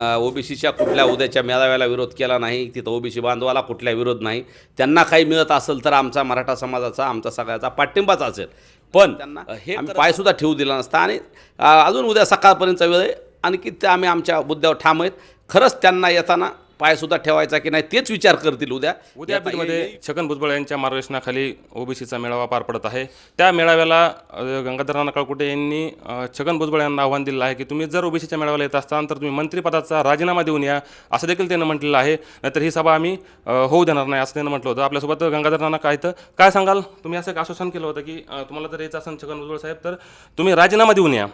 ओबीसीच्या कुठल्या उद्याच्या मेळाव्याला विरोध केला नाही तिथं ओबीसी बांधवाला कुठल्या विरोध नाही. त्यांना काही मिळत असेल तर आमचा मराठा समाजाचा आमचा सगळ्याचा पाठिंबाच असेल. पण त्यांना हे आम्ही पायसुद्धा ठेवू दिला नसता. आणि अजून उद्या सकाळपर्यंतचा वेळ आहे. आणि की ते आम्ही आमच्या मुद्द्यावर ठाम आहेत. खरंच त्यांना येताना पायसुद्धा ठेवायचा की नाही तेच विचार करतील उद्या. उद्या बीडमध्ये छगन भुजबळ यांच्या मार्गदर्शनाखाली ओबीसीचा मेळावा पार पडत आहे. त्या मेळाव्याला गंगाधर नाना काळकुटे यांनी छगन भुजबळ यांना आव्हान दिलं आहे की तुम्ही जर ओबीसीच्या मेळाव्याला येत असताल तर तुम्ही मंत्रिपदाचा राजीनामा देऊन या असं देखील त्यांनी म्हटलेलं आहे. नाहीतर ही सभा आम्ही होऊ देणार नाही असं त्यांनी म्हटलं होतं. आपल्यासोबत गंगाधर नाना काय तर काय सांगाल? तुम्ही असं एक आश्वासन केलं होतं की तुम्हाला जर यायचं असेल छगन भुजबळ साहेब तर तुम्ही राजीनामा देऊन या.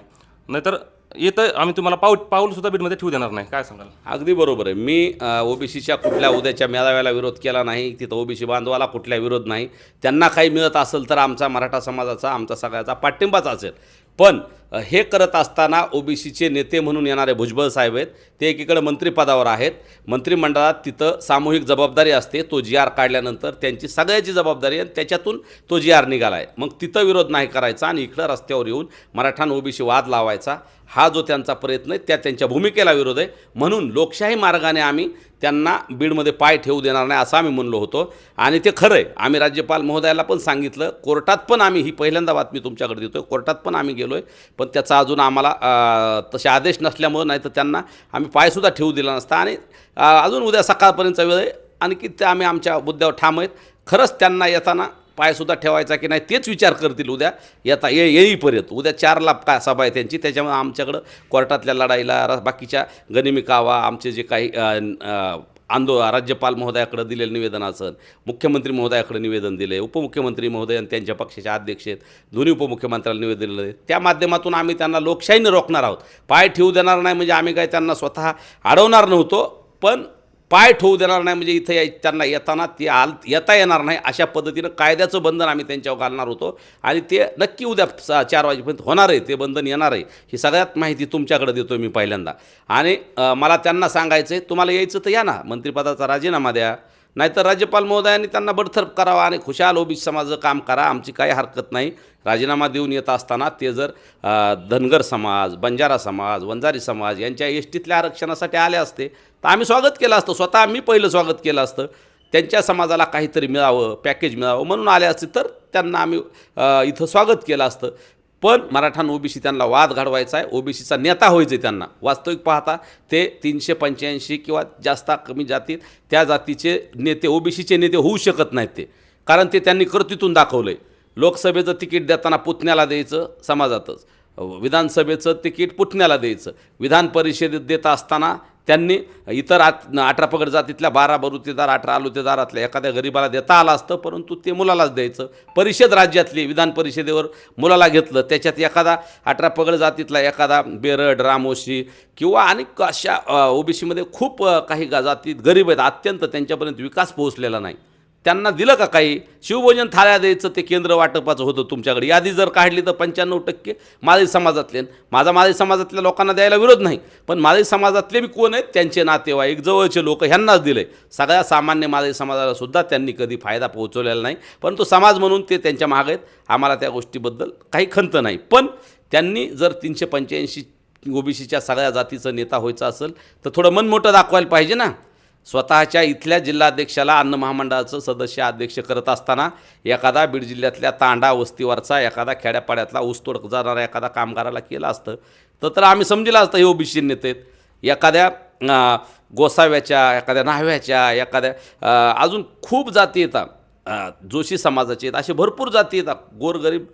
नाहीतर येतं आम्ही तुम्हाला पाऊल पाऊलसुद्धा बीडमध्ये ठेवू देणार नाही. काय सांगाल? अगदी बरोबर आहे. मी ओबीसीच्या कुठल्या उद्याच्या मेळाव्याला विरोध केला नाही तिथं ओबीसी बांधवाला कुठल्या विरोध नाही. त्यांना काही मिळत असेल तर आमचा मराठा समाजाचा आमचा सगळ्याचा पाठिंबाच असेल. पण हे करत असताना ओबीसीचे नेते म्हणून येणारे भुजबळ साहेब आहेत ते एकीकडे मंत्रिपदावर आहेत. मंत्रिमंडळात तिथं सामूहिक जबाबदारी असते तो जी आर काढल्यानंतर त्यांची सगळ्याची जबाबदारी आणि त्याच्यातून तो जी आर निघाला आहे मग तिथं विरोध नाही करायचा आणि इकडं रस्त्यावर येऊन मराठा ओबीसी वाद लावायचा. हा जो त्यांचा प्रयत्न आहे त्या त्यांच्या भूमिकेला विरोध आहे. म्हणून लोकशाही मार्गाने आम्ही त्यांना बीडमध्ये पाय ठेवू देणार नाही असं आम्ही म्हणलो होतो. आणि ते खरं आहे. आम्ही राज्यपाल महोदयाला पण सांगितलं. कोर्टात पण आम्ही ही पहिल्यांदा बातमी तुमच्याकडे देतो आहे कोर्टात पण आम्ही गेलो आहे पण त्याचा अजून आम्हाला तसे आदेश नसल्यामुळं नाही तर त्यांना आम्ही पायसुद्धा ठेवू दिला नसता. आणि अजून उद्या सकाळपर्यंतचा वेळ आहे. आणखी ते आम्ही आमच्या मुद्द्यावर ठाम आहेत. खरंच त्यांना येताना पायसुद्धा ठेवायचा की नाही तेच विचार करतील उद्या. येता ये येईपर्यंत. उद्या चार लाख काय सभा आहे त्यांची. त्याच्यामुळे आमच्याकडं कोर्टातल्या लढाईला बाकीच्या गनिमी कावा आमचे जे काही आंदो राज्यपाल महोदयाकडे दिलेलं निवेदन असेल मुख्यमंत्री महोदयाकडे निवेदन दिले उपमुख्यमंत्री महोदय आणि त्यांच्या पक्षाचे अध्यक्ष आहेत दोन्ही उपमुख्यमंत्र्याला निवेदन दिलं आहे. त्या माध्यमातून आम्ही त्यांना लोकशाहीने रोखणार आहोत. पाय ठेवू देणार नाही म्हणजे आम्ही काय त्यांना स्वतः अडवणार नव्हतो पण पाय ठेवू देणार नाही म्हणजे इथे त्यांना येताना ते आल येता येणार नाही अशा पद्धतीनं कायद्याचं बंधन आम्ही त्यांच्यावर घालणार होतो. आणि ते नक्की उद्या सा चार वाजेपर्यंत होणार आहे ते बंधन येणार आहे. ही सगळ्यात माहिती तुमच्याकडे देतो मी पहिल्यांदा. आणि मला त्यांना सांगायचं आहे तुम्हाला यायचं तर या ना मंत्रिपदाचा राजीनामा द्या. नाहीतर राज्यपाल महोदयांनी त्यांना बडतर्फ करावा आणि खुशाल ओबीसी समाजाचं काम करा आमची काही हरकत नाही. राजीनामा देऊन येत असताना ते जर धनगर समाज बंजारा समाज वंजारी समाज यांच्या एसटीतल्या आरक्षणासाठी आले असते तर आम्ही स्वागत केलं असतं. स्वतः आम्ही पहिलं स्वागत केलं असतं. त्यांच्या समाजाला काहीतरी मिळावं पॅकेज मिळावं म्हणून आले असते तर त्यांना आम्ही इथं स्वागत केलं असतं. पण मराठा ओबीसी त्यांना वाद घडवायचा आहे. ओबीसीचा नेता व्हायचं आहे त्यांना. वास्तविक पाहता ते तीनशे पंच्याऐंशी किंवा जास्त कमी जातीत त्या जातीचे नेते ओबीसीचे नेते होऊ शकत नाहीत ते. कारण ते त्यांनी कृतीतून दाखवलं आहे लोकसभेचं तिकीट देताना पुतण्याला द्यायचं समाजातच. विधानसभेचं तिकीट पुतण्याला द्यायचं. विधान परिषदेत देत असताना त्यांनी इतर आत अठरा पगड जातीतल्या बारा बरुतेदार अठरा आलुतेदारातल्या एखाद्या गरिबाला देता आलं असतं परंतु ते मुलालाच द्यायचं. परिषद राज्यातली विधान परिषदेवर मुलाला घेतलं त्याच्यात एखादा अठरा पगड जातीतला एखादा बेरड रामोशी किंवा अनेक अशा ओबीसीमध्ये खूप काही जातीत गरीब आहेत अत्यंत त्यांच्यापर्यंत विकास पोहोचलेला नाही. त्यांना दिलं का काही? शिवभोजन थाळ्या द्यायचं ते केंद्र वाटपाचं होतं तुमच्याकडे. यादी जर काढली तर पंच्याण्णव टक्के माळी समाजातले माझा माळी समाजातल्या लोकांना द्यायला विरोध नाही. पण माळी समाजातले बी कोण आहेत? त्यांचे नातेवाईक जवळचे लोक ह्यांनाच दिले सगळ्या सामान्य माळी समाजाला सुद्धा त्यांनी कधी फायदा पोहोचवलेला नाही. परंतु समाज म्हणून ते त्यांच्या मागे आहेत. आम्हाला त्या गोष्टीबद्दल काही खंत नाही. पण त्यांनी जर तीनशे पंच्याऐंशी ओबीसीच्या सगळ्या जातीचं नेता व्हायचं असेल तर थोडं मन मोठं दाखवायला पाहिजे ना. स्वतःच्या इथल्या जिल्हाध्यक्षाला अन्न महामंडळाचं सदस्य अध्यक्ष करत असताना एखादा बीड जिल्ह्यातल्या तांडा वस्तीवरचा एखादा खेड्यापाड्यातला ऊसतोड जाणारा एखादा कामगाराला केलं असतं. तर तर आम्ही समजिलं असतं हे ओबीसी नेते एखाद्या गोसाव्याच्या एखाद्या न्हाव्याच्या एखाद्या अजून खूप जाती येतात. जोशी समाजाचे आहेत असे भरपूर जाती आहेत. गोरगरीब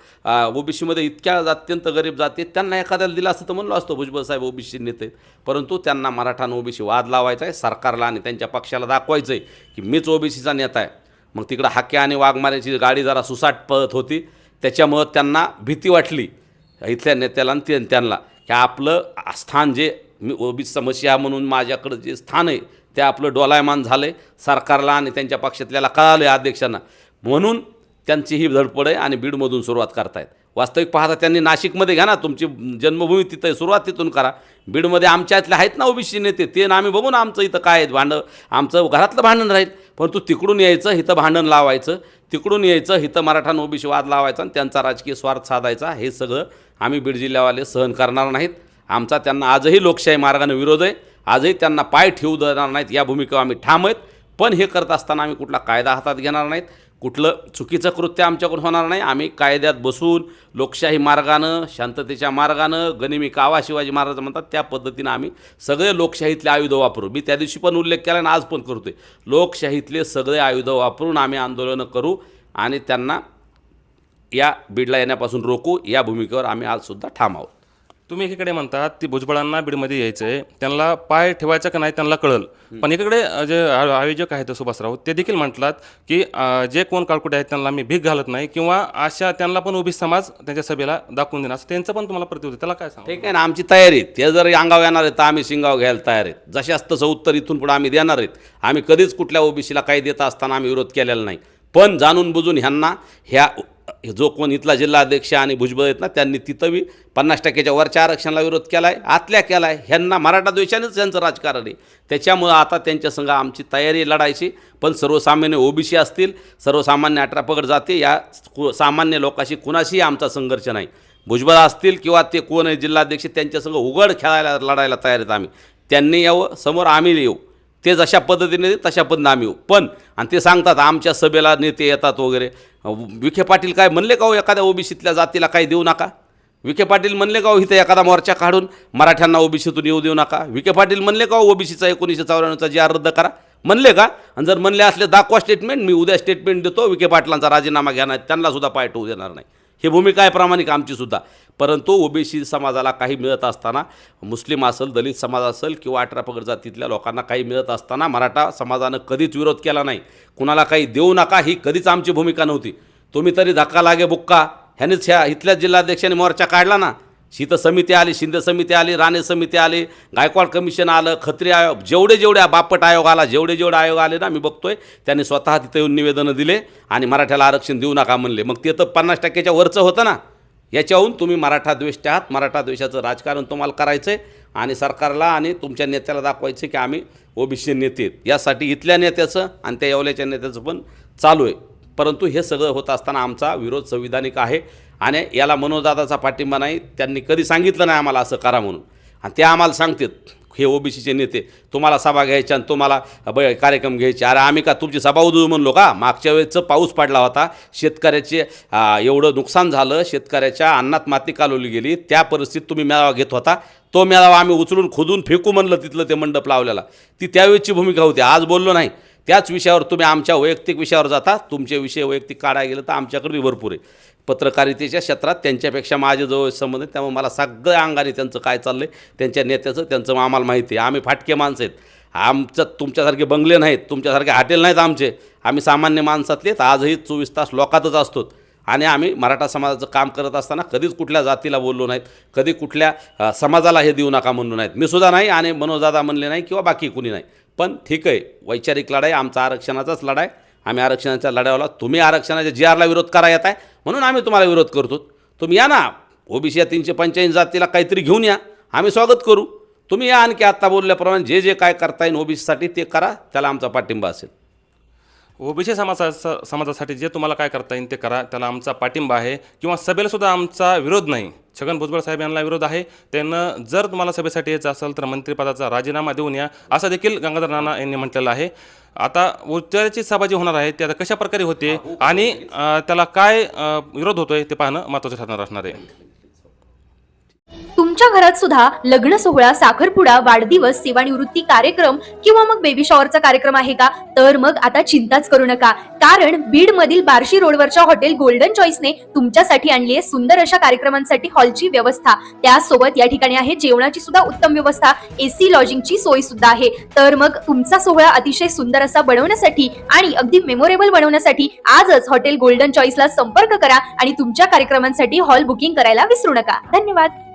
ओबीसीमध्ये इतक्या अत्यंत गरीब जाती आहेत. त्यांना एखाद्याला दिला असतं तर म्हणलो असतो भुजबळ साहेब ओबीसी नेते परंतु त्यांना मराठा आणि ओबीसी वाद लावायचा आहे सरकारला आणि त्यांच्या पक्षाला दाखवायचं आहे की मीच ओबीसीचा नेता आहे. मग तिकडं हाके आणि वाघमाऱ्याची गाडी जरा सुसाट पळत होती. त्याच्यामुळं त्यांना भीती वाटली. इथल्या नेत्याला आणि ते- त्यांना की आपलं स्थान जे मी ओबीसी समस्या म्हणून माझ्याकडं जे स्थान आहे ते आपलं डोलायमान झालं आहे सरकारला आणि त्यांच्या पक्षातल्याला कळालं आहे अध्यक्षांना. म्हणून त्यांची ही धडपड आहे आणि बीडमधून सुरुवात करतायत. वास्तविक पाहता त्यांनी नाशिकमध्ये घ्या ना तुमची जन्मभूमी तिथं सुरुवात तिथून करा. बीडमध्ये आमच्यातले आहेत ना ओबीसी नेते ते ना आम्ही बघू ना आमचं इथं काय आहेत भांडं आमचं घरातलं भांडण राहील. परंतु तिकडून यायचं इथं भांडण लावायचं तिकडून यायचं इथं मराठा ओबीसी वाद लावायचा आणि त्यांचा राजकीय स्वार्थ साधायचा हे सगळं आम्ही बीड जिल्ह्यावाले सहन करणार नाहीत. आमचा त्यांना आजही लोकशाही मार्गाने विरोध आहे. आजही त्यांना पाय ठेवू देणार नाहीत या भूमिकेवर आम्ही ठाम आहेत. पण हे करत असताना आम्ही कुठला कायदा हातात घेणार नाहीत. कुठलं चुकीचं कृत्य आमच्याकडून होणार नाही. आम्ही कायद्यात बसून लोकशाही मार्गानं शांततेच्या मार्गानं गनिमी कावा शिवाजी महाराज म्हणतात त्या पद्धतीनं आम्ही सगळे लोकशाहीतले आयुधं वापरू. मी त्या दिवशी पण उल्लेख केला आणि आज पण करतोय. लोकशाहीतले सगळे आयुध वापरून आम्ही आंदोलनं करू आणि त्यांना या बीडला येण्यापासून रोखू या भूमिकेवर आम्ही आजसुद्धा ठाम आहोत. तुम्ही एकीकडे म्हणतात की भुजबळांना बीडमध्ये यायचं आहे त्यांना पाय ठेवायचं का नाही त्यांना कळल. पण इकडे अ, जे आयोजक आहेत सुभाषराव ते देखील म्हटलात की जे कोण काळकुटे आहेत त्यांना मी भीक घालत नाही किंवा अशा त्यांना पण उभी समाज त्यांच्या सभेला दाखवून देणार असं त्यांचं पण तुम्हाला प्रतिउत्तर त्याला काय सांग ठीक आहे ना आमची तयारी. ते जर अंगाव येणार आहेत तर आम्ही शिंगाव घ्यायला तयार आहेत. जशास तसं उत्तर इथून पुढे आम्ही देणार आहेत. आम्ही कधीच कुठल्या ओबीसीला काही देत असताना आम्ही विरोध केलेला नाही. पण जाणून बुजून ह्यांना ह्या जो कोण इथला जिल्हाध्यक्ष आणि भुजबळ आहेत ना त्यांनी तिथं बी पन्नास टक्क्याच्या वरच्या आरक्षणाला विरोध केला आहे आतल्या केला आहे ह्यांना मराठा द्वेषानेच त्यांचं राजकारण आहे. त्याच्यामुळं आता त्यांच्या संघ आमची तयारी लढायची. पण सर्वसामान्य ओबीसी असतील सर्वसामान्य अठरापगड जाते या कु- सामान्य लोकांशी कुणाशीही आमचा संघर्ष नाही. भुजबळ असतील किंवा ते कोण आहे जिल्हाध्यक्ष त्यांच्यासंग उघड खेळायला लढायला तयार आहेत आम्ही. त्यांनी यावं समोर आम्ही येऊ. ते जशा पद्धतीने तशा पद्धतीने आम्ही येऊ. पण आणि ते सांगतात आमच्या सभेला नेते येतात वगैरे. विखे पाटील काय म्हणले का हो एखाद्या ओबीसीतल्या जातीला काही देऊ नका? विखे पाटील म्हणले का हो इथं एखादा मोर्चा काढून मराठ्यांना ओबीसीतून येऊ देऊ नका? विखे पाटील म्हणले का हो ओबीसीचा एकोणीसशे चौऱ्याण्णवचा जी आर रद्द करा? म्हणले का? आणि जर म्हणले असले दाखवा स्टेटमेंट मी उद्या स्टेटमेंट देतो विखे पाटलांचा राजीनामा घेणार त्यांना सुद्धा पाय ठेवू देणार नाही. ही भूमिका आहे प्रामाणिक आमची सुद्धा. परंतु ओबीसी समाजाला काही मिळत असताना मुस्लिम असेल दलित समाज असेल किंवा अठरा पगड जातीतल्या लोकांना काही मिळत असताना मराठा समाजानं कधीच विरोध केला नाही. कुणाला काही देऊ नका ही कधीच आमची भूमिका नव्हती. तुम्ही तरी धक्का लागे बुक्का. ह्यानेच ह्या इथल्या जिल्हाध्यक्षांनी मोर्चा काढला ना. शीत समिती आली शिंदे समिती आली राणे समिती आली गायकवाड कमिशन आलं खत्री आयोग जेवढे जेवढे बापट आयोग आला जेवढे जेवढे आयोग आले ना मी बघतोय त्यांनी स्वतः तिथे येऊन निवेदनं दिले आणि मराठ्याला आरक्षण देऊ नका म्हणले. मग ते तर पन्नास टक्क्याच्या वरचं होतं ना. याच्याहून तुम्ही मराठा द्वेष्ट आहात. मराठा द्वेषाचं राजकारण तुम्हाला करायचं आहे आणि सरकारला आणि तुमच्या नेत्याला दाखवायचं की आम्ही ओबीसी नेते आहेत. यासाठी इथल्या नेत्याचं आणि त्या येवल्याच्या नेत्याचं पण चालू आहे. परंतु हे सगळं होत असताना आमचा विरोध संविधानिक आहे. आणि याला मनोजदादाचा पाठिंबा नाही त्यांनी कधी सांगितलं नाही आम्हाला असं करा म्हणून. आणि ते आम्हाला सांगतात हे ओबीसीचे नेते तुम्हाला सभा घ्यायच्या आणि तुम्हाला ब कार्यक्रम घ्यायचे. अरे आम्ही का तुमची सभा उजळू म्हणलो का? मागच्या वेळेचं पाऊस पडला होता शेतकऱ्याचे एवढं नुकसान झालं शेतकऱ्याच्या अन्नात माती कालवली गेली त्या परिस्थितीत तुम्ही मेळावा घेत होता. तो मेळावा आम्ही उचलून खोदून फेकू म्हणलं तिथलं ते मंडप लावलेला. ती त्यावेळेची भूमिका होती आज बोललो नाही. त्याच विषयावर तुम्ही आमच्या वैयक्तिक विषयावर जाता तुमचे विषय वैयक्तिक काढायला गेलं तर आमच्याकडे बी भरपूर आहे. पत्रकारितेच्या क्षेत्रात त्यांच्यापेक्षा माझे जवळ संबंध आहेत. त्यामुळे मला सगळ्या अंगाने त्यांचं काय चाललं आहे त्यांच्या नेत्याचं त्यांचं आम्हाला माहिती आहे. आम्ही फाटके माणसं आहेत. आमचं तुमच्यासारखे बंगले नाहीत तुमच्यासारखे हॉटेल नाहीत आमचे. आम्ही सामान्य माणसातले तर आजही चोवीस तास लोकातच असतो. आणि आम्ही मराठा समाजाचं काम करत असताना कधीच कुठल्या जातीला बोललो नाहीत. कधी कुठल्या समाजाला हे देऊ नका म्हणलो नाहीत. मी सुद्धा नाही आणि मनोजदादा म्हणले नाही किंवा बाकी कुणी नाही. पण ठीक आहे वैचारिक लढाई आमचा आरक्षणाचाच लढाई आम्ही आरक्षणाच्या लढाईला तुम्ही आरक्षणाच्या जी आरला विरोध करा येत आहे म्हणून आम्ही तुम्हाला विरोध करतो. तुम्ही या ना. ओबीसी या तीनशे पंच्याऐंशी जातीला काहीतरी घेऊन या. आम्ही स्वागत करू. तुम्ही या आणखी आत्ता बोलल्याप्रमाणे जे जे काय करता येईल ओबीसीसाठी ते करा. त्याला आमचा पाठिंबा असेल. ओबीसी समाजा समाजासाठी जे तुम्हाला काय करता येईल ते करा. त्याला आमचा पाठिंबा आहे. किंवा सभेला सुद्धा आमचा विरोध नाही. छगन भुजबळ साहेब यांना विरोध आहे. त्यांना जर तुम्हाला सभेसाठी यायचं असेल तर मंत्रिपदाचा राजीनामा देऊन या. असं देखील गंगाधर नाना यांनी म्हटलेलं आहे. आता उच्चाराची सभा जी होणार आहे ती आता कशा प्रकारे होते आणि त्याला काय विरोध होतोय ते पाहणं महत्त्वाचं ठरणार असणार आहे. तुमच्या घरात सुद्धा लग्न सोहळा साखरपुडा वाढदिवस सेवानिवृत्ती कार्यक्रम किंवा मग बेबी शॉवरचा कार्यक्रम आहे का? तर मग आता चिंताच करू नका. कारण बीड मधील बार्शी रोडवरच्या हॉटेल गोल्डन चॉईसने तुमच्यासाठी आणली आहे सुंदर अशा कार्यक्रमांसाठी हॉलची व्यवस्था. त्यासोबत या ठिकाणी आहे जेवणाची सुद्धा उत्तम व्यवस्था. एसी लॉजिंगची सोय सुद्धा आहे. तर मग तुमचा सोहळा अतिशय सुंदर असा बनवण्यासाठी आणि अगदी मेमोरेबल बनवण्यासाठी आजच हॉटेल गोल्डन चॉईसला संपर्क करा आणि तुमच्या कार्यक्रमांसाठी हॉल बुकिंग करायला विसरू नका. धन्यवाद.